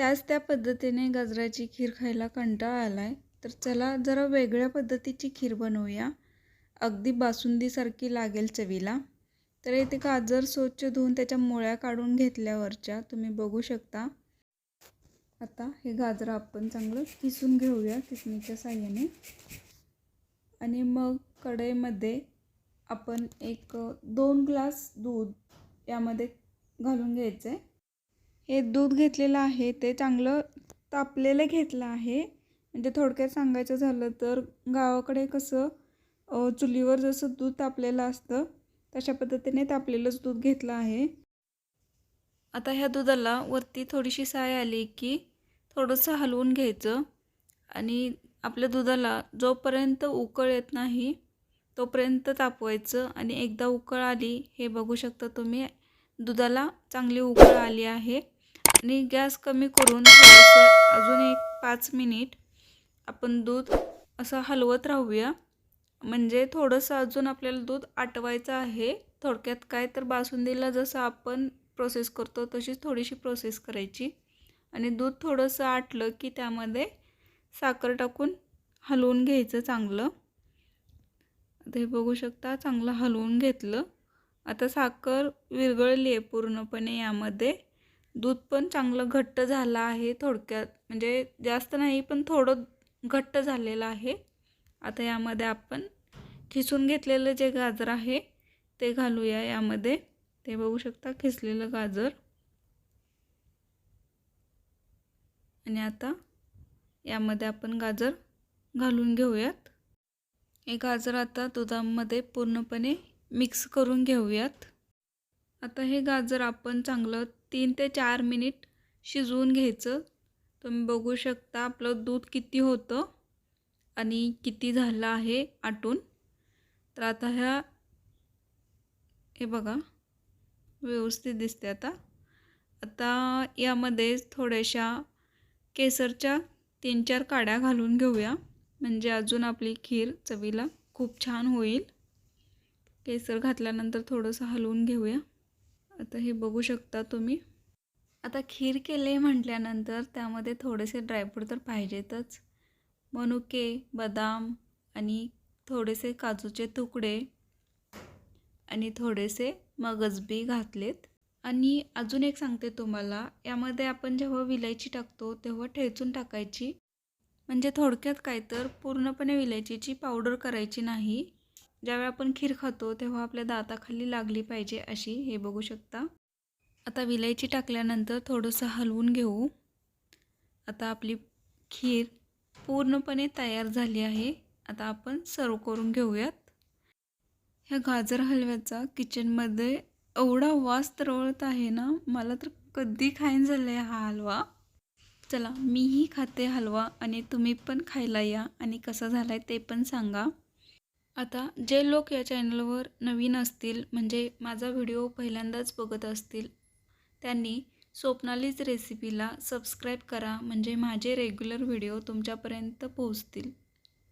त्याच त्या पद्धतीने गाजराची खीर खायला कंटाळा आला आहे तर चला जरा वेगळ्या पद्धतीची खीर बनवूया. अगदी बासुंदीसारखी लागेल चवीला. तर इथे गाजर स्वच्छ धुवून त्याच्या मुळ्या काढून घेतल्यावरच्या तुम्ही बघू शकता. आता हे गाजरं आपण चांगलं किसून घेऊया किसणीच्या साह्याने. आणि मग कढईमध्ये आपण एक दोन ग्लास दूध यामध्ये घालून घ्यायचं आहे हे दूध घेतलेलं आहे ते चांगलं तापलेलं घेतलं आहे. म्हणजे थोडक्यात सांगायचं झालं तर गावाकडे कसं चुलीवर जसं दूध तापलेलं असतं तशा पद्धतीने तापलेलंच दूध घेतलं आहे. आता ह्या दुधाला वरती थोडीशी साय आली की थोडंसं हलवून घ्यायचं आणि आपल्या दुधाला जोपर्यंत उकळ येत नाही तोपर्यंत तापवायचं आणि एकदा उकळ आली हे बघू शकता तुम्ही दुधाला चांगली उकळ आली आहे. आणि गॅस कमी करून थोडंसं अजून एक पाच मिनिट आपण दूध असं हलवत राहूया. म्हणजे थोडंसं अजून आपल्याला दूध आटवायचं आहे. थोडक्यात काय तर बासुंदीला जसं आपण प्रोसेस करतो तशीच थोडीशी प्रोसेस करायची. आणि दूध थोडंसं आटलं की त्यामध्ये साखर टाकून हलवून घ्यायचं चांगलं. आता हे बघू शकता चांगलं हलवून घेतलं. आता साखर विरघळली आहे पूर्णपणे यामध्ये. दूध पण चांगलं घट्ट झालं आहे थोडक्यात. म्हणजे जास्त नाही पण थोडं घट्ट झालेलं आहे. आता यामध्ये आपण खिसून घेतलेलं जे गाजर आहे ते घालूया यामध्ये. ते बघू शकता खिसलेलं गाजर. आणि आता यामध्ये आपण गाजर घालून घेऊयात. हे गाजर आता दुधामध्ये पूर्णपणे मिक्स करून घेऊयात. आता हे गाजर आपण चांगलं तीन ते चार मिनिट शिजवून घ्यायचं. तुम्ही बघू शकता आपलं दूध किती होतं आणि किती झालं आहे आटून. तर आता ह्या हे बघा व्यवस्थित दिसते आता. आता यामध्ये थोड्याशा केसरच्या तीन चार काड्या घालून घेऊया. म्हणजे अजून आपली खीर चवीला खूप छान होईल. केसर घातल्यानंतर थोडंसं हलवून घेऊया. आता हे बघू शकता तुम्ही. आता खीर केले म्हटल्यानंतर त्यामध्ये थोडेसे ड्रायफ्रूट तर पाहिजेतच. मनुके बदाम आणि थोडेसे काजूचे तुकडे आणि थोडेसे मगजबी घातलेत. आणि अजून एक सांगते तुम्हाला यामध्ये आपण जेव्हा विलायची टाकतो तेव्हा ठेचून टाकायची. म्हणजे थोडक्यात काय तर पूर्णपणे विलायचीची पावडर करायची नाही. ज्यावेळी आपण खीर खातो तेव्हा आपल्या दाताखाली लागली पाहिजे अशी हे बघू शकता. आता विलायची टाकल्यानंतर थोडंसं हलवून घेऊ. आता आपली खीर पूर्णपणे तयार झाली आहे. आता आपण सर्व करून घेऊयात. ह्या गाजर हलव्याचा किचनमध्ये एवढा वास तरवळत आहे ना मला तर कधी खायन झालं आहे हा हलवा. चला मीही खाते हलवा आणि तुम्ही पण खायला या आणि कसा झाला आहे ते पण सांगा. आता जे लोक या चॅनलवर नवीन असतील म्हणजे माझा व्हिडिओ पहिल्यांदाच बघत असतील त्यांनी स्वप्नालीज रेसिपीला सबस्क्राईब करा म्हणजे माझे रेग्युलर व्हिडिओ तुमच्यापर्यंत पोहोचतील.